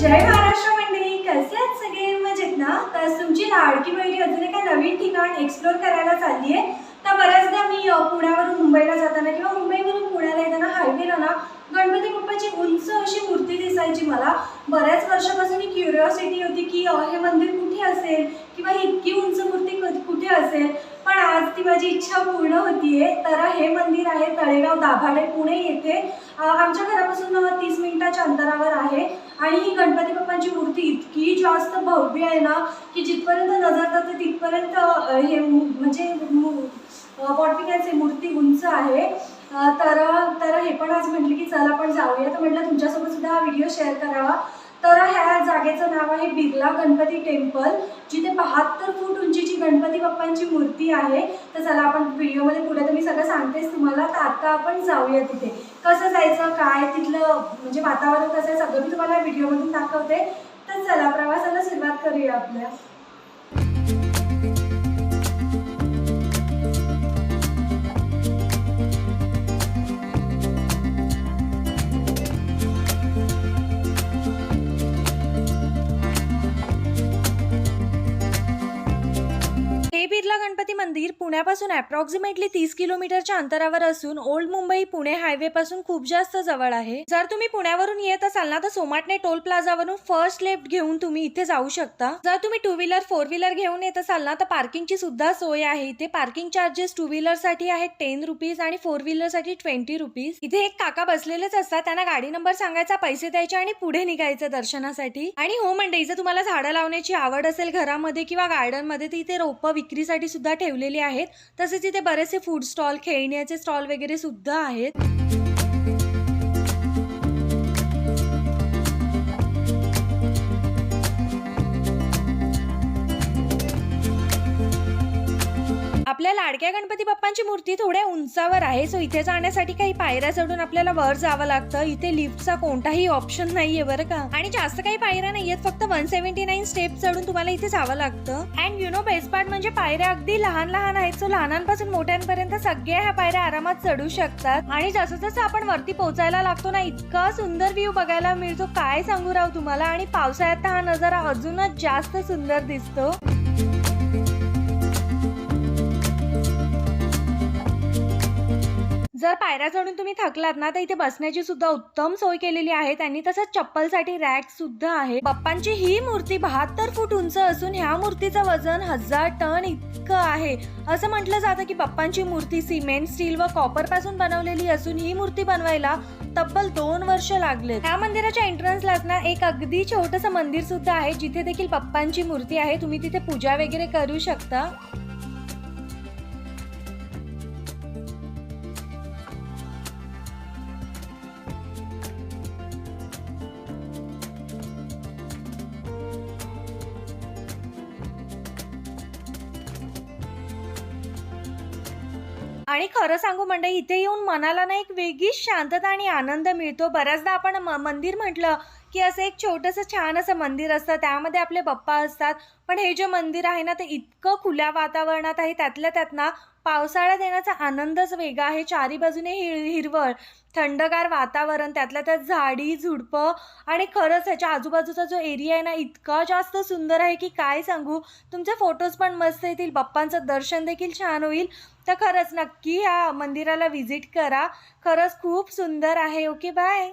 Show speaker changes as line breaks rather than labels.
जय महाराष्ट्र मंडळी. कसे आहेत सगळे? मजेत ना? तर तुमची लाडकी बहिणी अजून एका नवीन ठिकाण एक्सप्लोर करायला चालली आहे. तर बऱ्याचदा मी पुण्यावरून मुंबईला जाताना किंवा मुंबईवरून पुण्याला येताना हायवेला ना गणपती बाप्पाची उंच अशी मूर्ती दिसायची मला. बऱ्याच वर्षापासून ही क्युरिओसिटी होती की हे मंदिर कुठे असेल? किंवा इतकी उंच मूर्ती कुठे असेल? पण आज ती माझी इच्छा पूर्ण होतीये. तर हे मंदिर आहे तळेगाव दाभाडे पुणे येथे. आमच्या घरापासून तीस मिनिटाच्या अंतरावर आहे. आणि ही गणपती बाप्पांची मूर्ती इतकी जास्त भव्य आहे ना की जिथपर्यंत नजर जाते तिथपर्यंत हे म्हणजे वॉटपिकाचे मूर्ती उंच आहे. तर तर हे पण आज म्हटलं की चला आपण जाऊया. तर म्हटलं तुमच्यासोबत सुद्धा हा व्हिडिओ शेअर करावा. तर ह्या जागेचं नाव आहे बिर्ला गणपती टेम्पल. जिथे बहात्तर फूट उंचीची गणपती बाप्पांची मूर्ती आहे. तर चला आपण व्हिडिओमध्ये पुढे तर मी सगळं सांगतेच तुम्हाला. तर आता आपण जाऊया तिथे. कसं जायचं काय तिथलं म्हणजे वातावरण कसं आहे सगळं मी तुम्हाला व्हिडिओमधून दाखवते. तर चला प्रवासाला सुरुवात करूया आपल्या.
हे गणपती मंदिर पुण्यापासून अप्रॉक्सिमेटली तीस किलोमीटरच्या अंतरावर असून ओल्ड मुंबई पुणे हायवे पासून खूप जास्त जवळ आहे. जर तुम्ही पुण्यावरून येत असाल ना तर सोमाटणे टोल प्लाझावरून फर्स्ट लेफ्ट घेऊन तुम्ही इथे जाऊ शकता. जर तुम्ही टू व्हीलर फोर व्हीलर घेऊन येत असाल ना तर पार्किंगची सुद्धा सोय आहे इथे. पार्किंग चार्जेस टू व्हीलरसाठी आहेत टेन रुपीज आणि फोर व्हीलरसाठी ट्वेंटी रुपीज इथे एक काका बसलेलेच असतात. त्यांना गाडी नंबर सांगायचा पैसे द्यायचे आणि पुढे निघायचं दर्शनासाठी. आणि हो मंडई जर तुम्हाला झाडं लावण्याची आवड असेल घरामध्ये किंवा गार्डनमध्ये तर इथे रोपं विक्रीसाठी सुद्धा ठेवलेले आहेत. तसेच इथे बरेचसे फूड स्टॉल खेळण्याचे स्टॉल वगैरे सुद्धा आहेत. आपल्या लाडक्या गणपती बाप्पांची मूर्ती थोड्या उंचावर आहे. सो इथे जाण्यासाठी काही पायऱ्या चढून आपल्याला वर जावं लागतं. इथे लिफ्टचा कोणताही ऑप्शन नाहीये बरं का. आणि जास्त काही पायऱ्या नाहीयेत. फक्त वन सेव्हन्टी नाईन स्टेप चढून तुम्हाला इथे जावं लागतं. And you know best part म्हणजे पायऱ्या अगदी लहान लहान आहेत. सो लहानांपासून मोठ्यांपर्यंत सगळ्या ह्या पायऱ्या आरामात चढू शकतात. आणि जसं जसं आपण वरती पोहोचायला लागतो ना इतका सुंदर व्ह्यू बघायला मिळतो. काय सांगू राव तुम्हाला? आणि पावसाळ्यात तर हा नजारा अजूनच जास्त सुंदर दिसतो. जर पायऱ्या चढून तुम्ही थकलात ना तर इथे बसण्याची सुद्धा उत्तम सोय केलेली आहे. त्यांनी तसंच चप्पलसाठी रॅक सुद्धा आहे. बाप्पांची ही मूर्ती बहात्तर फूट उंच असून ह्या मूर्तीचं वजन हजार टन इतकं आहे. असं म्हटलं जातं की बाप्पांची मूर्ती सिमेंट स्टील व कॉपरपासून बनवलेली असून ही मूर्ती बनवायला तब्बल दोन वर्ष लागले त्या मंदिराच्या एंट्रन्सलाच ना एक अगदी छोटस मंदिर सुद्धा आहे जिथे देखील बाप्पांची मूर्ती आहे. तुम्ही तिथे पूजा वगैरे करू शकता. आणि खरं सांगू मंडळी इथे येऊन मनाला ना एक वेगळीच शांतता आणि आनंद मिळतो. बऱ्याचदा आपण म- मंदिर म्हटलं की असं एक छोटंसं छान असं मंदिर असतं. त्यामध्ये आपले बाप्पा असतात. पण हे जे मंदिर आहे ना ते इतकं खुल्या वातावरणात आहे. त्यातल्या त्यात ना पावसाळ्यात येण्याचा आनंदच वेगळा आहे. चारी बाजूने हिर हिरवळ थंडगार वातावरण त्यातल्या त्यात झाडी झुडपं आणि खरंच ह्याच्या आजूबाजूचा जो एरिया आहे ना इतका जास्त सुंदर आहे की काय सांगू? तुमचे फोटोज पण मस्त येतील. बाप्पांचं दर्शन देखील छान होईल. तर खरंच नक्की ह्या मंदिराला व्हिजिट करा. खरंच खूप सुंदर आहे. Okay bye